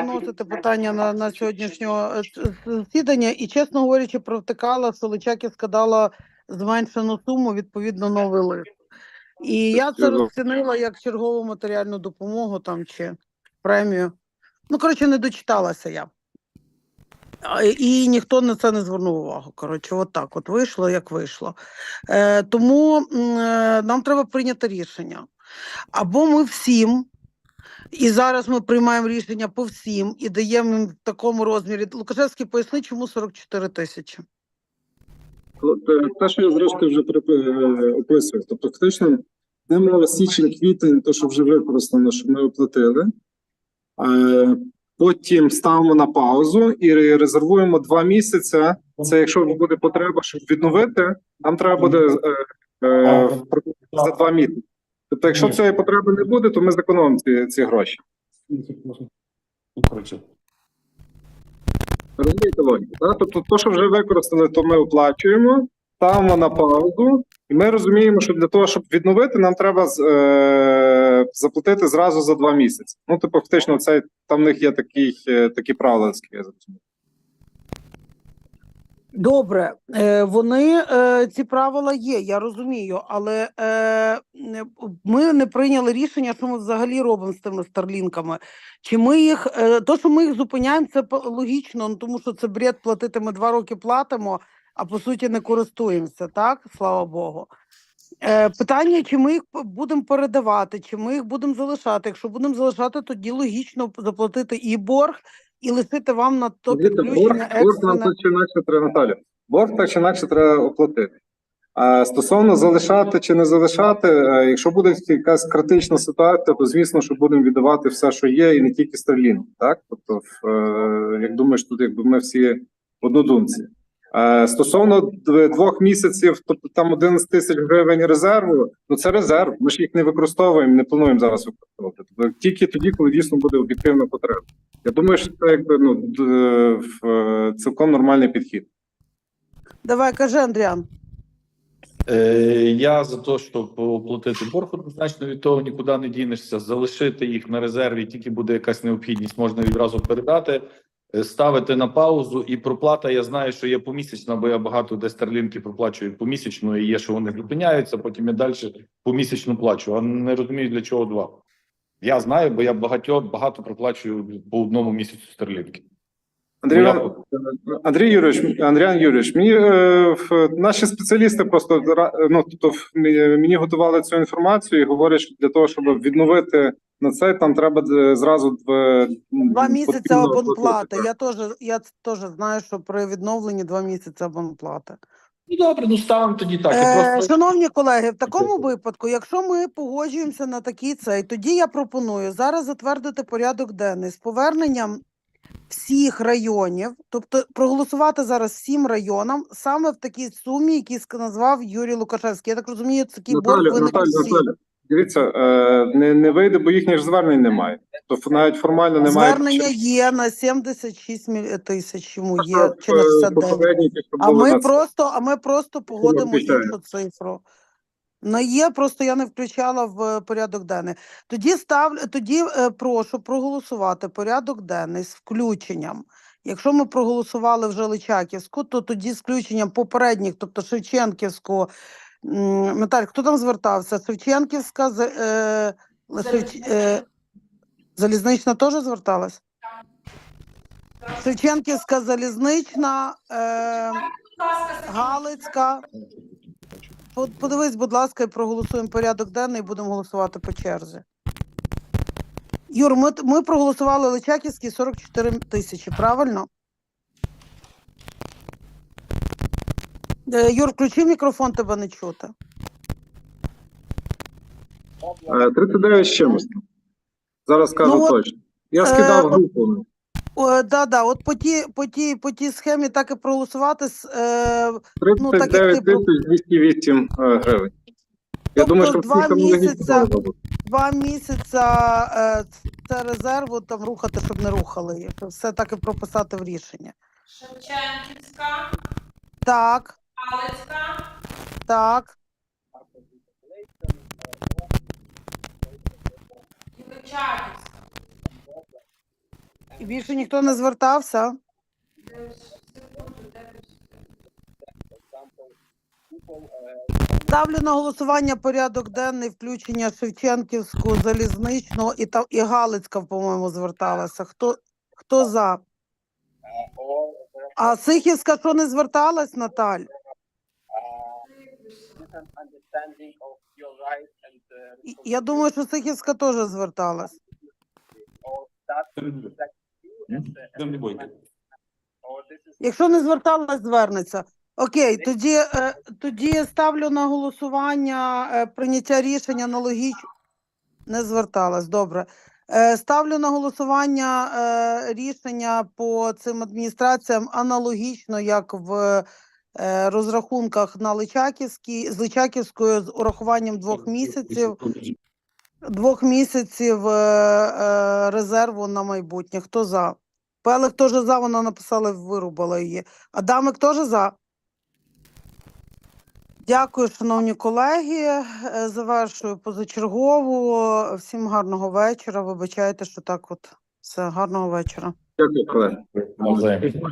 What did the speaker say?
виносити питання на, на сьогоднішнього е, засідання, і чесно говорячи, провтикала, що Личаківська дала зменшену суму, відповідно, новий лист. І я це розцінила як чергову матеріальну допомогу там чи премію. Ну, коротше, не дочиталася я. І ніхто на це не звернув увагу. Коротше, от так от вийшло, як вийшло. Е, тому е, нам треба прийняти рішення. Або ми всім, і зараз ми приймаємо рішення по всім і даємо їм в такому розмірі. Лукашевський поясни, чому 44 тисячі. От, е, Те, що я зрештою вже е, описував. Тобто, фактично, де мова січень, квітень, то, що вже використано, що ми оплатили. Е, Потім ставимо на паузу і резервуємо два місяці. Це якщо буде потреба, щоб відновити, нам треба буде е, е, за два місяці. Тобто, якщо цієї потреби не буде, то ми зекономимо ці, ці гроші. Розумієте логіку? Так? Тобто, то, що вже використали, то ми оплачуємо, ставимо на паузу, і ми розуміємо, що для того, щоб відновити, нам треба е, заплатити зразу за два місяці. Ну, типу, фактично, це там в них є такий, е, такі правила, наскільки я зрозумів. Добре, е, вони е, ці правила є, я розумію, але е, ми не прийняли рішення, що ми взагалі робимо з тими старлінками. Чи ми їх, то, що ми їх зупиняємо, це логічно, ну, тому що це бред платити. Ми два роки платимо, а по суті не користуємося, так? Слава Богу. Питання, чи ми їх будемо передавати, чи ми їх будемо залишати. Якщо будемо залишати, тоді логічно заплатити і борг, і лишити вам на то підключення борг нам так чи треба Наталя. Борг так чи інакше треба оплатити. А стосовно залишати чи не залишати, е, якщо буде якась критична ситуація, то звісно, що будемо віддавати все, що є, і не тільки Starlink, так? Тобто, е, як думаєш, тут якби ми всі однодумці. Е, Стосовно двох місяців, тобто там 11 тисяч гривень резерву, ну це резерв. Ми ж їх не використовуємо, не плануємо зараз використовувати. Тобто тільки тоді, коли дійсно буде об'єктивна потреба. Я думаю, що це якби ну в- е, цілком нормальний підхід. Давай, кажи, Андріан. Е, Я за те, щоб оплатити борг однозначно від того нікуди не дінешся, залишити їх на резерві, тільки буде якась необхідність, можна відразу передати, е, ставити на паузу. І проплата я знаю, що є помісячна, бо я багато де старлінки проплачую помісячно, і є, що вони зупиняються. Потім я далі помісячно плачу. А не розумію для чого два. Я знаю, бо я багатьо багато проплачую по одному місяцю старлінки. Андрій, я- Андрій Юрійович, Андріан Юрійович, мені е, наші спеціалісти просто ну тобто мені мені готували цю інформацію і говорять, що для того, щоб відновити на це, там треба е, зразу дв- Два місяці абонплати. Я теж я теж знаю, що при відновленні два місяці абонплати. Ну добре, ну ставимо тоді так. Е, просто шановні колеги, в такому випадку, якщо ми погоджуємося на такий цей, тоді я пропоную зараз затвердити порядок денний з поверненням всіх районів, тобто проголосувати зараз всім районам саме в такій сумі, які назвав Юрій Лукашевський. Я так розумію, такий борг виник дивіться, е, не, не вийде, бо їхніх ж звернень немає. Тобто навіть формально немає. Звернення є на 76 міль- тисяч, йому є Е, чи на 69. попередні, ті, що А ми просто, а ми просто погодимо іншу цифру. Ну, є, просто я не включала в е, порядок денний. Тоді ставлю, тоді е, прошу проголосувати порядок денний з включенням. Якщо ми проголосували вже Личаківську, то тоді з включенням попередніх, тобто Шевченківську. Наталь, хто там звертався? Шевченківська, з- е, Шевч, е, Залізнична теж зверталась? Шевченківська, залізнична, е, Галицька. Подивись, будь ласка, і проголосуємо порядок денний, і будемо голосувати по черзі. Юр, ми, ми проголосували Личаківський 44 тисячі, правильно? Юр, включи мікрофон, тебе не чути. Е, 39 з чимось. Зараз скажу Ну, от, точно. Я е, скидав от- групу. О, да, да, от по тій, по тій, по тій схемі так і проголосувати. Е, Ну, так 39 тисяч 208 е, гривень. Я Тобто думаю, що два місяця- два місяця е, це резерву там рухати, щоб не рухали їх. Все так і прописати в рішення. Шевченківська, Так, Галицька, так. І більше ніхто не звертався? Ставлю на голосування порядок денний включення Шевченківського, залізничного і, та, і Галицька, по-моєму, зверталася. Хто, хто за? А Сихівська що не зверталась, Наталь? Understanding of your rights and uh, Я думаю, що Сихівська теж зверталась. or that that you as a- Там не бойте. or this is Якщо не зверталась, звернеться. Окей, тоді, е, тоді ставлю на голосування е, прийняття рішення аналогічно. Не зверталась, добре. Е, ставлю на голосування е, рішення по цим адміністраціям аналогічно, як в розрахунках на Личаківській, з Личаківською з урахуванням двох місяців, двох місяців е, е, резерву на майбутнє. Хто за? Пелих теж за, вона написала, вирубала її. Адамик теж за. Дякую, шановні колеги. Е, Завершую позачергову. Всім гарного вечора. Вибачайте, що так от все. Гарного вечора. Дякую, колеги.